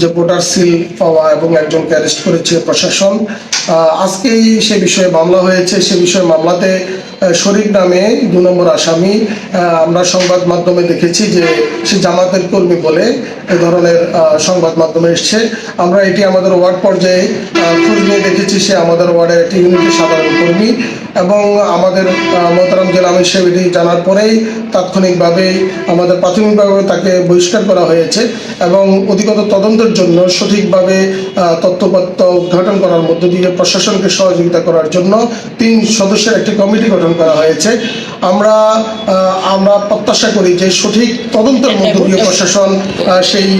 যে voter seal পাওয়া এবং একজনকে অ্যারেস্ট করেছে প্রশাসন। আজকেই সে বিষয়ে মামলা হয়েছে। সে বিষয়ে মামলাতে শরীফ নামে দু নম্বর আসামি। আমরা সংবাদ মাধ্যমে দেখেছি যে সে জামাতের কর্মী বলে এ ধরনের সংবাদ মাধ্যমে এসছে। আমরা এটি আমাদের ওয়ার্ড পর্যায়ে খোঁজ নিয়ে দেখেছি সে আমাদের ওয়ার্ডের একটি ইউনিটের সাধারণ কর্মী এবং আমাদের আহ, মোহতারাম জেলা আমির সাহেব এটি জানার পরেই তাৎক্ষণিকভাবে আমাদের প্রাথমিকভাবে তাকে বহিষ্কার করা হয়েছে এবং অধিকত তদন্তের জন্য সঠিকভাবে তথ্যপত্র উদ্ঘাটন করার মধ্য দিয়ে প্রশাসনকে সহযোগিতা করার জন্য তিন সদস্যের একটি কমিটি গঠন করা হয়েছে। আমরা আমরা প্রত্যাশা করি যে সঠিক তদন্তের মধ্য দিয়ে প্রশাসন সেই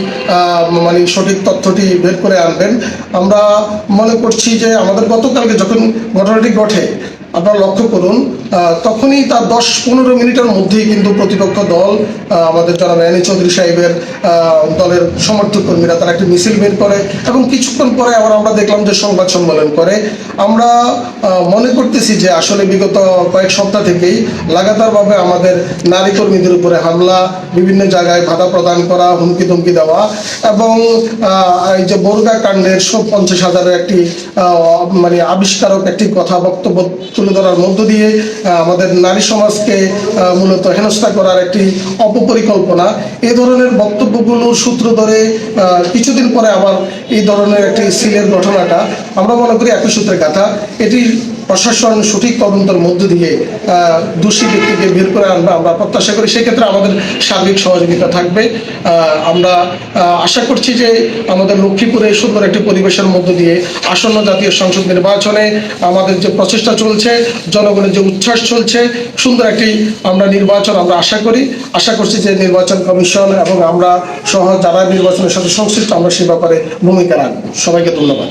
মানে সঠিক তথ্যটি বের করে আনবেন। আমরা মনে করছি যে আমাদের গতকালকে যখন ঘটনাটি ঘটে, আপনারা লক্ষ্য করুন তখনই তার দশ পনেরো মিনিটের মধ্যেই কিন্তু প্রতিপক্ষ দল আমাদের যারা রানী চৌধুরী সাহেবের দলের সমর্থক কর্মীরা, তারা একটি মিছিল বের করে এবং কিছুক্ষণ পরে আবার আমরা দেখলাম যে সংবাদ সম্মেলন করে। আমরা মনে করতেছি যে আসলে বিগত কয়েক সপ্তাহ থেকেই লাগাতারভাবে আমাদের নারী কর্মীদের উপরে হামলা, বিভিন্ন জায়গায় বাধা প্রদান করা, হুমকি ধমকি দেওয়া এবং এই যে বরুগা কাণ্ডের সব পঞ্চাশ হাজারের একটি মানে আবিষ্কারক একটি কথা বক্তব্য তুলে ধরার মধ্য দিয়ে আমাদের নারী সমাজকে মূলত হেনস্থা করার একটি অপপরিকল্পনা। এ ধরনের বক্তব্যগুলোর সূত্র ধরে কিছুদিন পরে আবার এই ধরনের একটি সিলের ঘটনাটা, আমরা মনে করি একই সূত্রে কথা। এটি প্রশাসন সঠিক তদন্তের মধ্য দিয়ে দোষী ব্যক্তিকে বের করে আনবে, আমরা প্রত্যাশা করি। সেক্ষেত্রে আমাদের সার্বিক সহযোগিতা থাকবে। আমরা আশা করছি যে আমাদের লক্ষ্মীপুরে সুন্দর একটি পরিবেশের মধ্য দিয়ে আসন্ন জাতীয় সংসদ নির্বাচনে আমাদের যে প্রচেষ্টা চলছে, জনগণের যে উচ্ছ্বাস চলছে, সুন্দর একটি আমরা নির্বাচন আমরা আশা করি। আশা করছি যে নির্বাচন কমিশন এবং আমরা সহ যারা নির্বাচনের সাথে সংশ্লিষ্ট, আমরা সে ব্যাপারে ভূমিকা রাখব। সবাইকে ধন্যবাদ।